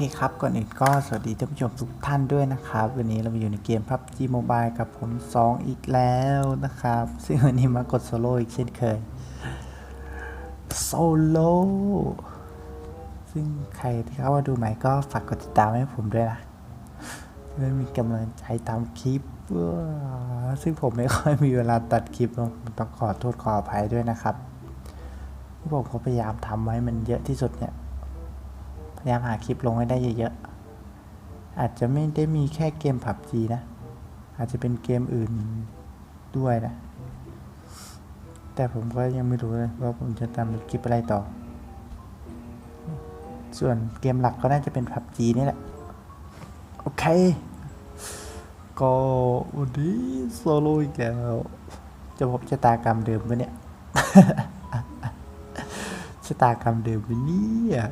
เคครับ ก่อนอื่นก็สวัสดีท่านผู้ชมทุกท่านด้วยนะครับ วันนี้เรามาอยู่ในเกม PUBG Mobile กับผม 2 อีกแล้วนะครับ ซึ่งวันนี้มากดโซโล่อีกเช่นเคยโซโล่ซึ่งใครที่เข้ามาดูใหม่ก็ฝากกดติดตามให้ผมด้วยนะเพื่อมีกำลังใจตามคลิป ซึ่งผมไม่ค่อยมีเวลาตัดคลิปต้องขอโทษขออภัยด้วยนะครับ ที่ผมพยายามทำไว้มันเยอะที่สุดเนี่ย ยายามหาคลิปลงให้ได้เยอะๆ อาจจะไม่ได้มีแค่เกมผับจีนะ อาจจะเป็นเกมอื่นด้วยนะ แต่ผมก็ยังไม่รู้เลยว่าผมจะทำคลิปอะไรต่อ ส่วนเกมหลักก็น่าจะเป็นผับจีนี่แหละ โอเค ก็วันนี้โซโล่อีกแล้ว จะพบชะตากรรมเดิมปะเนี่ยชะตากรรมเดิมปะเนี่ย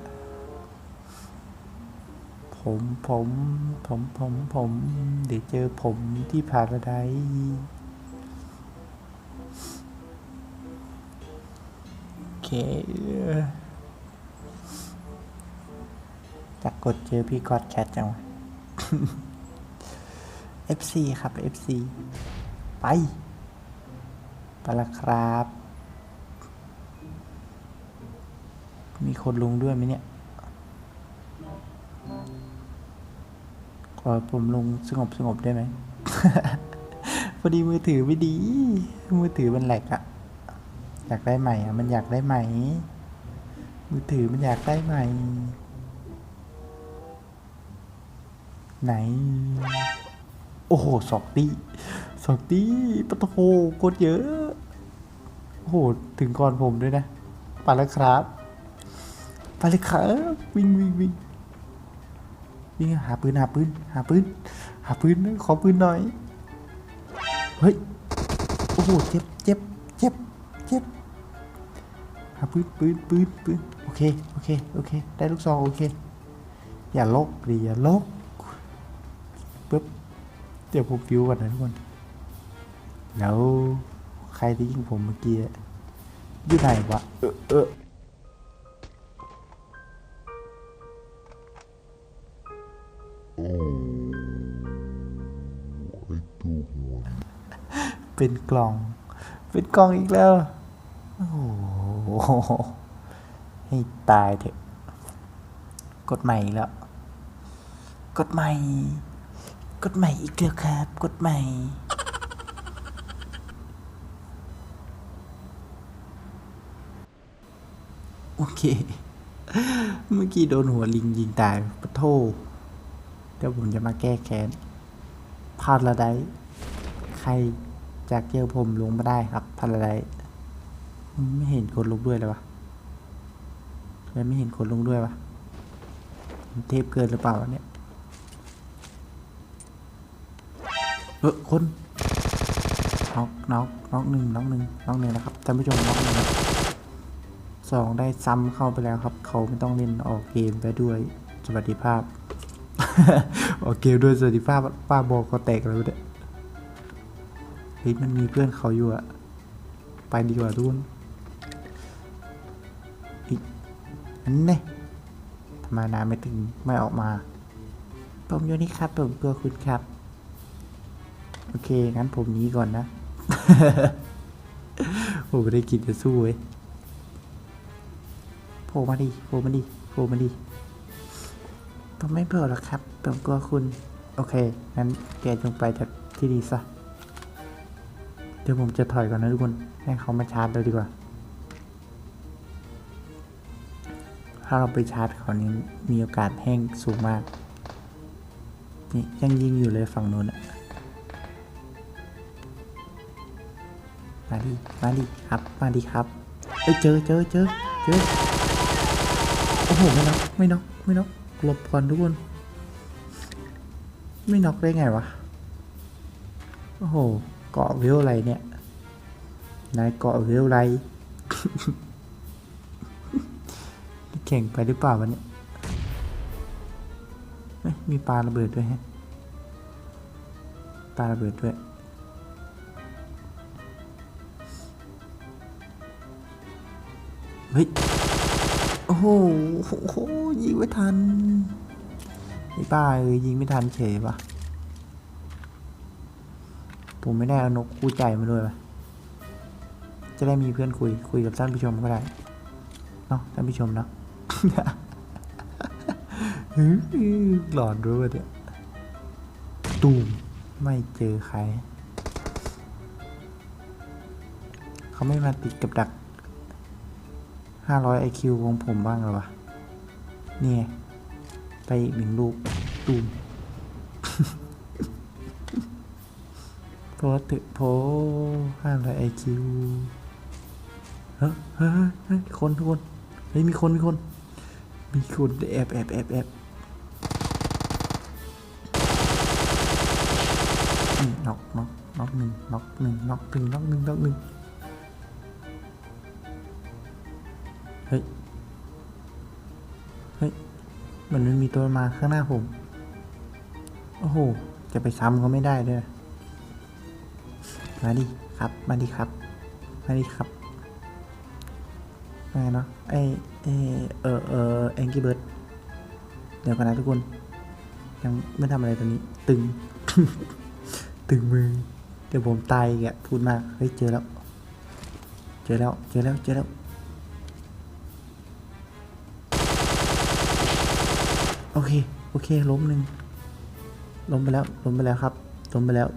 ผมผมผมผมผม เดี๋ยวเจอผมที่พาราไดโอเคจากกดเจอพี่กอดแคทจังวะ FC ครับ FC ไป ไปละครับ มีคนลงด้วยไหมเนี่ย อผมลงสงบสงบได้ไหม พอดีมือถือไม่ดี มือถือมันแหลกอะอยากได้ใหม่อะมันอยากได้ใหม่ มือถือมันอยากได้ใหม่ ไหน โอ้โหสองตีสองตีปะโถโคตรเยอะ โอ้โห ถึงก่อนผมด้วยนะไปแล้วครับไปเลยครับ วิ่งวิ่งวิ่ง นี่หาปืนหาปืนหาปืนหาปืนขอปืนหน่อยเฮ้ยโอ้โหเจ็บเจ็บเจ็บเจ็บหาปืนปืนปืนปืนโอเคโอเคโอเค ได้ลูกซองโอเค อย่าลกดิอย่าลกปึ๊บเดี๋ยวผมฟิวก่อนนะทุกคนแล้วใครที่ยิงผมเมื่อกี้อะอยู่ไหนวะเออเออ เป็นกล่อง เป็นกล่องอีกแล้ว โอ้โห ให้ตายเถอะ กดใหม่อีกแล้ว กดใหม่ กดใหม่อีกแล้วครับ กดใหม่ โอเค เมื่อกี้โดนหัวลิงยิงตายปะโท เดี๋ยวผมจะมาแก้แค้นพาราไดซ์ใครจากเจอผมลงมาได้ครับพาราไดซ์ไม่เห็นคนลงด้วยเลยวะเลยไม่เห็นคนลงด้วยวะเทพเกินหรือเปล่าเนี่ยเออคนน็อกน็อกน็อกหนึ่งน็อกหนึ่งน็อกหนึ่งนะครับท่านผู้ชมน็อกหนึ่งสองได้ซ้ำเข้าไปแล้วครับ เขาไม่ต้องเล่นออกเกมไปด้วยสวัสดิภาพ ออกเกมด้วยสวัสดิภาพป้าบอกก็แตกแล้วเนี่ยเฮ้ยมันมีเพื่อนเขาอยู่อะไปดีกว่าทุกคนอีกอันนี้ทำไมนานไม่ถึงไม่ออกมา ผมอยู่นี่ครับ ผมตัวคุณครับ โอเค งั้นผมนี้ก่อนนะผมไม่ได้กินจะสู้เว้ยโผล่มาดิโผล่มาดิโผล่มาดิ ผมไม่เบื่อหรอกครับผมกลัวคุณ โอเค งั้นแกจงไปจากที่นี่ซะ เดี๋ยวผมจะถอยก่อนนะทุกคน ให้เขามาชาร์จเลยดีกว่า ถ้าเราไปชาร์จเขานี้มีโอกาสแห้งสูงมาก นี่ยังยิงอยู่เลยฝั่งนู้นอะมาดิ มาดิครับ มาดิครับ เอ้ยเจอเจอเจอเจอ โอ้โห ไม่น็อกไม่น็อกไม่น็อก หลบก่อนทุกคน ไม่น็อกได้ไงวะ โอ้โห เกาะวิวอะไรเนี่ย นายเกาะวิวอะไรแข่งไปหรือเปล่าวะเนี่ยเอ้ยมีปลาระเบิดด้วยฮะ ปลาระเบิดด้วยเฮ้ย โอ้โหโหยิงไม่ทันไอ้ป้าเอ้ยยิงไม่ทันเฉยปะผมไม่ได้เอานกคู่ใจมาด้วยปะจะได้มีเพื่อนคุยคุยกับท่านผู้ชมก็ได้เนาะท่านผู้ชมเนาะหลอนรู้ว่าเนี่ยตูมไม่เจอใคร เขาไม่มาติดกับดัก 500 IQ ของผมบ้างเหรอวะนี่ไงไปอีกหนึ่งลูกตูมโพสต์โพห้าร้อยไอคิวเฮ้ยเฮ้ยคนทุกคนเฮ้ยมีคน มีคน มีคนแอบแอบแอบแอบนี่น็อกน็อกน็อกหนึ่งน็อกหนึ่งน็อกหนึ่งน็อกหนึ่งน็อกหนึ่ง เฮ้ย เฮ้ย มันไม่มีตัวมาข้างหน้าผม โอ้โห จะไปซ้ำเขาไม่ได้ด้วย มาดิครับ มาดิครับ มาดิครับไงเนาะไอเอเออเออแองกี้เบิร์ดเดี๋ยวกันนะทุกคน ยังไม่ทำอะไรตอนนี้ ตึง ตึงมือ เดี๋ยวผมตายอีกพูดมาก เฮ้ย เจอแล้ว เจอแล้ว เจอแล้ว เจอแล้ว โอเค โอเค ล้มหนึ่งล้มไปแล้ว ล้มไปแล้วครับ ล้มไปแล้ว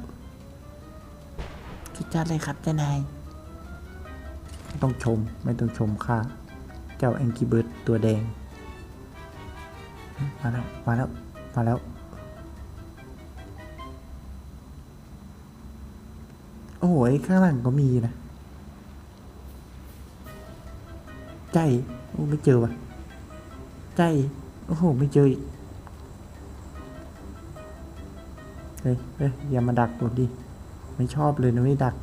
สุดยอดเลยครับเจ้านาย ไม่ต้องชม ไม่ต้องชมค่าเจ้าแองกี้เบิร์ดตัวแดง มาแล้ว มาแล้ว มาแล้ว โอ้โหไอ้ข้างหลังก็มีนะ ใจโอ้ไม่เจอว่ะ ใจ โอ้โห ไม่เจออีก เฮ้ยเฮ้ยอย่ามาดักผมดิ ไม่ชอบเลยนะไม่ดัก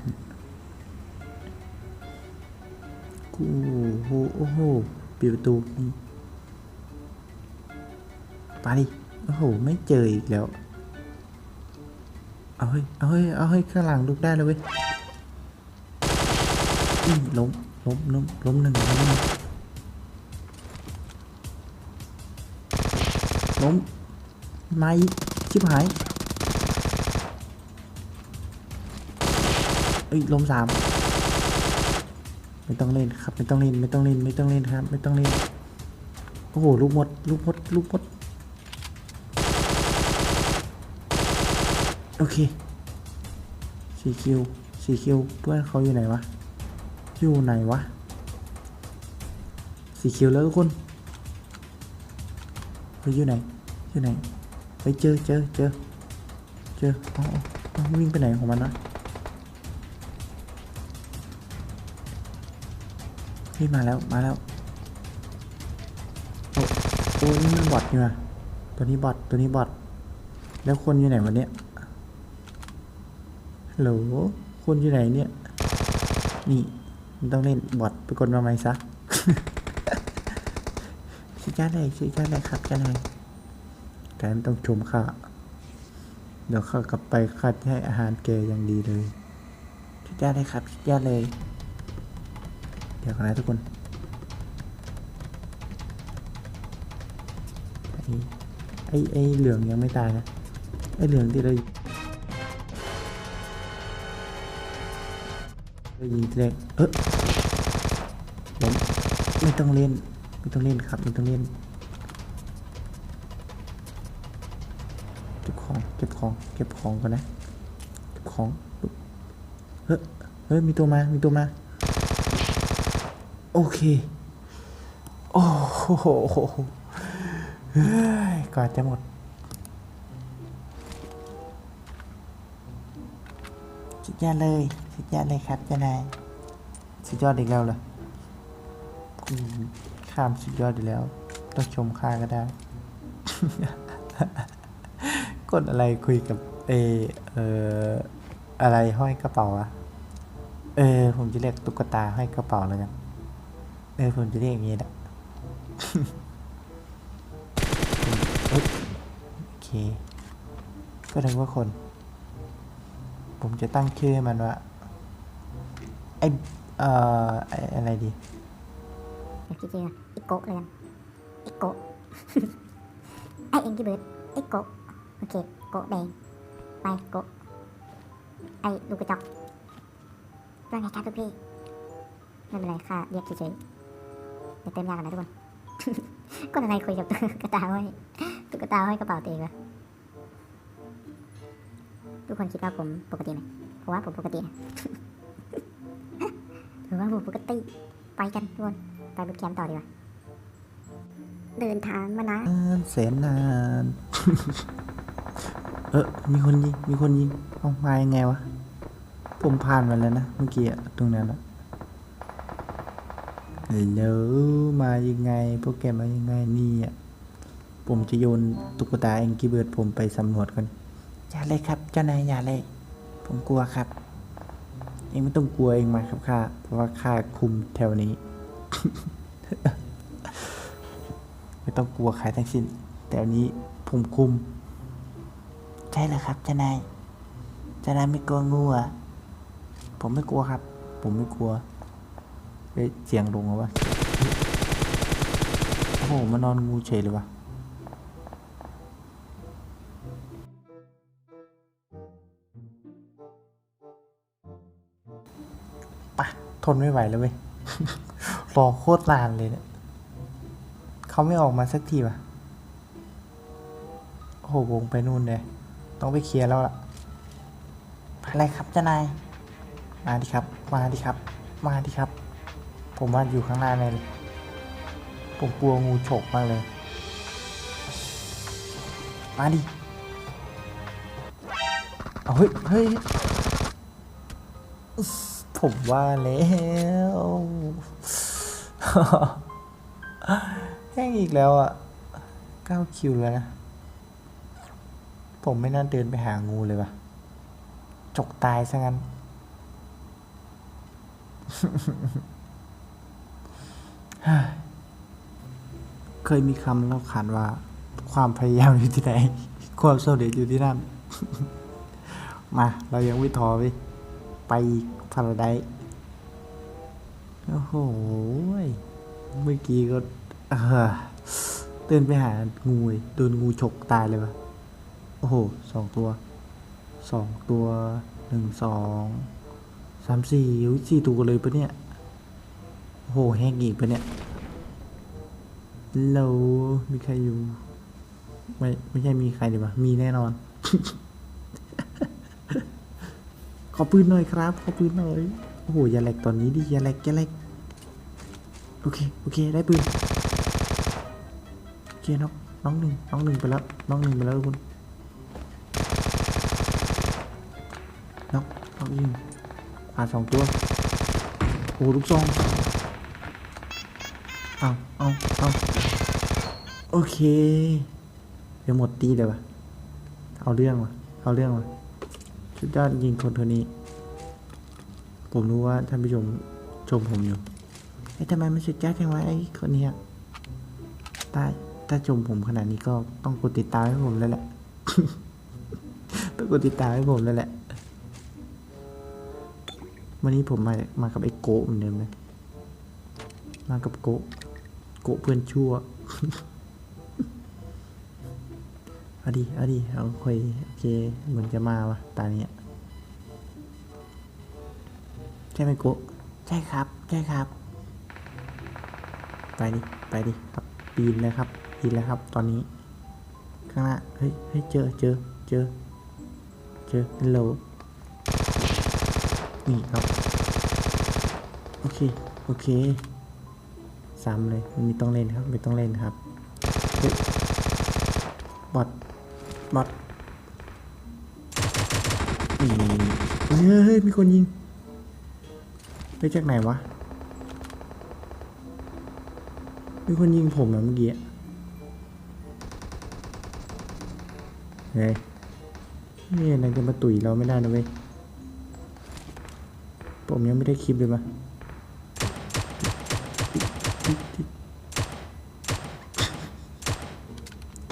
กูโอ้โหโอ้โหปิดประตูนี่ไปดิ โอ้โห ไม่เจออีกแล้ว เอาเฮ้ย เอาเฮ้ย เอาเฮ้ย ข้างหลังลุกได้เลยเว้ยล้มล้มล้มล้มหนึ่งล้มหนึ่ง ล้มมาอีกชิบหายเอ้ยลมสามไม่ต้องเล่นครับ ไม่ต้องเล่นไม่ต้องเล่นไม่ต้องเล่นครับ ไม่ต้องเล่นโอ้โหลูกหมดลูกหมดลูกหมดโอเคสี่คิวสี่คิวเพื่อนเขาอยู่ไหนวะอยู่ไหนวะสี่คิวแล้วทุกคนเฮ้ยอยู่ไหน อยู่ไหนไปเจอเจอเจอเจออ๋ออ๋อวิ่งไปไหนของมันนะเฮ้ยมาแล้วมาแล้วโอ้โอ้นี่มันบอทนี่มาตัวนี้บอทตัวนี้บอทแล้วคนอยู่ไหนวันเนี้ยฮัลโหลคนอยู่ไหนเนี่ยนี่มันต้องเล่นบอทไปกดมาไหมซะชิจ้าเลยชิจ้าเลยครับจ้านาย แต่ไม่ต้องชมข้าเดี๋ยวข้ากลับไปข้าจะให้อาหารแกอย่างดีเลยชิจ้าเลยครับชิจ้าเลย เดี๋ยวกันนะทุกคนไอ้ไอ้ไอ้เหลืองยังไม่ตายนะไอ้เหลืองที่เราเรายิงทีแรกเออผมไม่ต้องเล่นไม่ต้องเล่นครับไม่ต้องเล่น เก็บของ เก็บของ เก็บของก่อนนะ เก็บของ เฮ้ย เฮ้ย มีตัวมา มีตัวมา โอเค โอ้โหเฮ้ยก่อนจะหมด สุดยอดเลย สุดยอดเลยครับเจ้านาย สุดยอดอีกแล้วเหรอข้ามสุดยอดอีกแล้ว ต้องชมข้าก็ได้ กดอะไรคุยกับเอเอออะไรห้อยกระเป๋าอะเออ ผมจะเรียกตุ๊กตาห้อยกระเป๋าแล้วกันเออผมจะเรียกอย่างนี้แหละโอเค ก็ถึงว่าคน ผมจะตั้งชื่อมันว่าไอเอ่อไออะไรดีเดี๋ยวคิดชื่ออิโกะเลยกันอิโกะไอเอ็งกี้เบิร์ดไอโกะ โอเคโกะแดงไปโกะไอ้ลูกกระจอกว่าไงครับทุกพี่ไม่เป็นไรค่ะเรียกเฉยๆเดี๋ยวเติมยากันนะทุกคนก็อะไรคุยกับตุ๊กตาห้อยตุ๊กตาห้อยกระเป๋าตัวเองวะทุกคนคิดว่าผมปกติไหมผมว่าผมปกตินะผมว่าผมปกติไปกันทุกคนไปบุกแคมป์ต่อดีกว่าเดินทางมานะนานแสนนาน เออ มีคนยิง มีคนยิงเอามายังไงวะ ผมผ่านมาแล้วนะ เมื่อกี้อะตรงนั้นอะแล้วมายังไง พวกแกมายังไงนี่อะผมจะโยนตุ๊กตาแองกี้เบิร์ดผมไปสำรวจก่อนอย่าเลยครับ เจ้านายอย่าเลย ผมกลัวครับ เองไม่ต้องกลัวเองมาครับข้า เพราะว่าข้าคุมแถวนี้ ไม่ต้องกลัวใครทั้งสิ้น แต่นี้ผมคุม ช่แล้วครับเจ้านายเจ้านายไม่กลัวงูอะผมไม่กลัวครับ ผมไม่กลัวเฮ้ยเสียงลงแล้ววะโอ้โหมานอนงูเฉยเลยวะปะทนไม่ไหวแล้วเว้ยรอโคตรนานเลยเนี่ยเขาไม่ออกมาสักทีวะโอ้โหวงไปนู่นเลย ต้องไปเคลียร์แล้วล่ะ อะไรครับเจ้านาย มาดิครับ มาดิครับ มาดิครับ ผมว่าอยู่ข้างหน้าแน่เลยผมกลัวงูฉกมากเลย มาดิ เอาเฮ้ยเฮ้ยอึ๊สผมว่าแล้วแห้งอีกแล้วอะเก้าคิวแล้วนะ ผมไม่น่าเดินไปหางูเลยว่ะ จกตายซะงั้น เคยมีคำเล่าขานว่า ความพยายามอยู่ที่ไหน ความสำเร็จอยู่ที่นั่น มา เรายังไม่ทอไปไปพาราไดโอ้โห เมื่อกี้ก็เออเดินไปหางูโดนงูฉกตายเลยวะ โอ้โหสองตัวสองตัวหนึ่งสองสามสี่อุ๊ยสี่ตัวเลยปะเนี่ยโอ้โหแห้งอีกปะเนี่ยเรามีใครอยู่ ไม่ไม่ใช่มีใครดีวะมีแน่นอน ขอปืนหน่อยครับ ขอปืนหน่อยโอ้โหยาแหลกตอนนี้ดิยาแหลกยาแหลกโอเคโอเคได้ปืนโอเคน้องน้องหนึ่งน้องหนึ่งไปแล้วน้องหนึ่งไปแล้วทุกคน น้องน้องยิงขวาสองตัวโอ้ลูกซองเอาเอาเอาโอเคเดี๋ยวหมดตีเลยวะเอาเรื่องวะเอาเรื่องวะสุดยอดยิงคนคนนี้ ผมรู้ว่าท่านผู้ชมชมผมอยู่ไอ้ทำไมมันสุดยอดจังวะไอ้คนเนี้ยถ้าถ้าชมผมขนาดนี้ก็ต้องกดติดตามให้ผมแล้วแหละ ต้องกดติดตามให้ผมแล้วแหละ วันนี้ผมมา มากับไอ้โกะเหมือนเดิมเลย มากับโกะ โกะเพื่อนชั่วอดิเอดิเอาคุยโอเค เหมือนจะมาวะตาเนี้ยใช่ไหมโกะใช่ครับ ใช่ครับ ไปดิ ไปดิครับ ปีนเลยครับปีนเลยครับ ตอนนี้ ข้างหน้า เฮ้ย เฮ้ย เจอ เจอ เจอ เจอฮัลโหล นี่ครับ โอเค โอเคซ้ำเลยไม่ต้องเล่นครับ ไม่ต้องเล่นครับบอดบอดนี่เฮ้ยเฮ้ยมีคนยิงไปจากไหนวะ มีคนยิงผมนะเมื่อกี้เฮ้ยนี่นายจะมาตุ๋ยเราไม่ได้นะเว้ย ผมยังไม่ได้คลิปเลยมา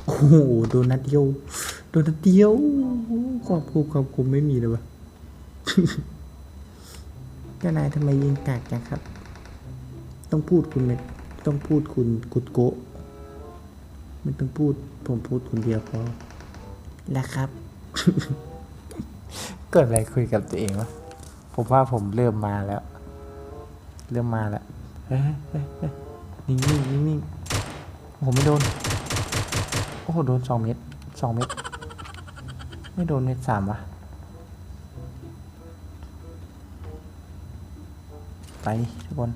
โอ้โหโดนัดเดียว โดนัดเดียวความคุมความคุมไม่มีเลยวะเจ้านายทำไมยิงกากจังครับ ต้องพูดคุณเลยต้องพูดคุณกุดโกะไม่ต้องพูดผมพูดคนเดียวพอแล้วครับ เกิดอะไรคุยกับตัวเองวะ ผมว่าผมเริ่มมาแล้ว เริ่มมาแล้วเฮ้ยเฮ้ยเฮ้ยนิ่งนิ่งนิ่งนิ่งผมไม่โดน โอ้โหโดนสองเม็ดสองเม็ดไม่โดนเม็ดสามวะไปทุกคน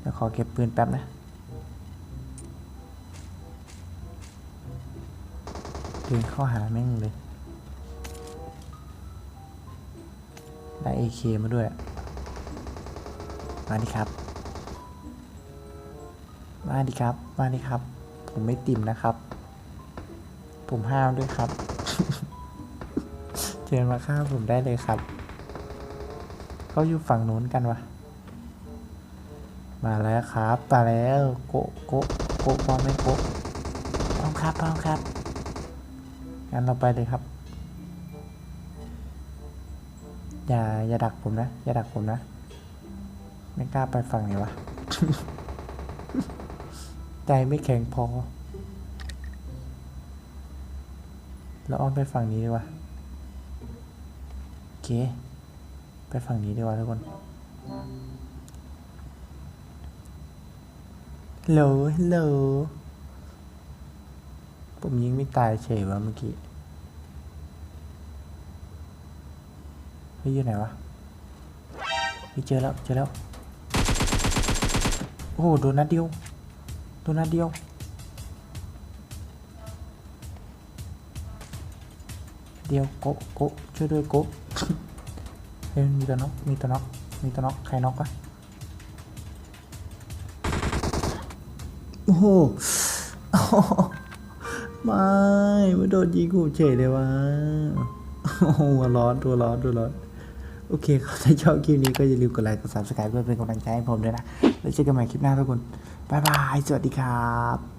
เดี๋ยวขอเก็บปืนแป๊บนะเดินเข้าหาแม่งเลย ได้เอเคมาด้วย มาดิครับ มาดิครับ มาดิครับ ผมไม่ติ่มนะครับ ผมห้ามด้วยครับ เชิญมาฆ่าผมได้เลยครับ เขาอยู่ฝั่งนู้นกันวะ มาแล้วครับ มาแล้ว โกโกโกะพร้อมไหมโกพร้อมครับพร้อมครับ งั้นเราไปเลยครับ อย่าอย่าดักผมนะ อย่าดักผมนะ ไม่กล้าไปฝั่งไหนวะ ใจไม่แข็งพอเราอ้อมไปฝั่งนี้ดีกว่าโอเค ไปฝั่งนี้ดีกว่าทุกคนฮัลโหลฮัลโหลผมยิงไม่ตายเฉยวะเมื่อกี้ ฮ้ยอยู่ไหนวะเฮ้ยเจอแล้วเจอแล้ว โอ้โหโดนนัดเดียวโดนนัดเดียวเดียวโกโกช่วยด้วยโกเฮ้ยมีตัวน็อกมีตัวน็อกมีตัวน็อกใครน็อกวะโอ้โหโอ้โหไม่ไม่โดนยิงกูเฉยเลยวะโอ้โหร้อนตัวร้อนตัวร้อน โอเคครับถ้าชอบคลิปนี้ก็อย่าลืมกดไลค์ กด subscribe เพื่อเป็นกำลังใจให้ผมด้วยนะ แล้วเจอกันใหม่คลิปหน้าทุกคน บ๊ายบาย สวัสดีครับ